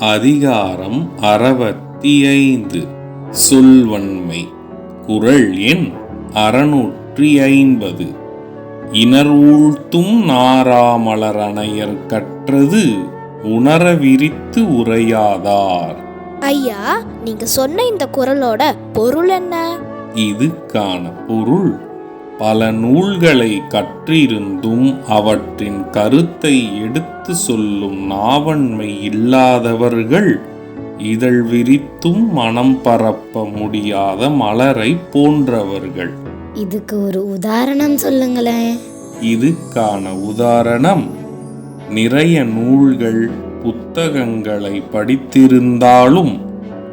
அதிகாரம் அறுபத்தி ஐந்து சொல்வன்மை. குறள் எண் அறுநூற்றி ஐம்பது இனர் ஊழ்த்தும் நாராமலரணையர் கற்றது உணர விரித்து உரையாதார். ஐயா நீங்க சொன்ன இந்த குரலோட பொருள் என்ன? இதுக்கான பொருள் பல நூல்களை கற்றிருந்தும் அவற்றின் கருத்தை எடுத்து சொல்லும் நாவன்மை இல்லாதவர்கள் இதழ் விரித்தும் மனம் பரப்ப முடியாத மலரை போன்றவர்கள். இதுக்கு ஒரு உதாரணம் சொல்லுங்களேன். இதுக்கான உதாரணம் நிறைய நூல்கள் புத்தகங்களை படித்திருந்தாலும்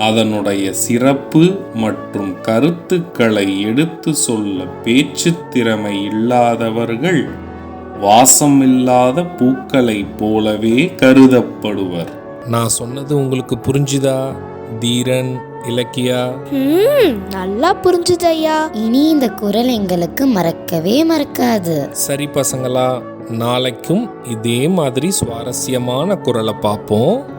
அதனுடைய சிறப்பு மற்றும் கருத்துக்களை எடுத்து சொல்ல பேச்சுத் திறமை இல்லாதவர்கள் வாசமில்லாத பூக்களைப் போலவே கருதப்படுவர். நான் சொன்னது உங்களுக்கு புரிஞ்சுதா தீரன் இலக்கியா? ம் நல்லா புரிஞ்சுது ஐயா இனி இந்த குரல் எங்களுக்கு மறக்கவே மறக்காது. சரி பசங்களா நாளைக்கும் இதே மாதிரி சுவாரஸ்யமான குரலை பார்ப்போம்.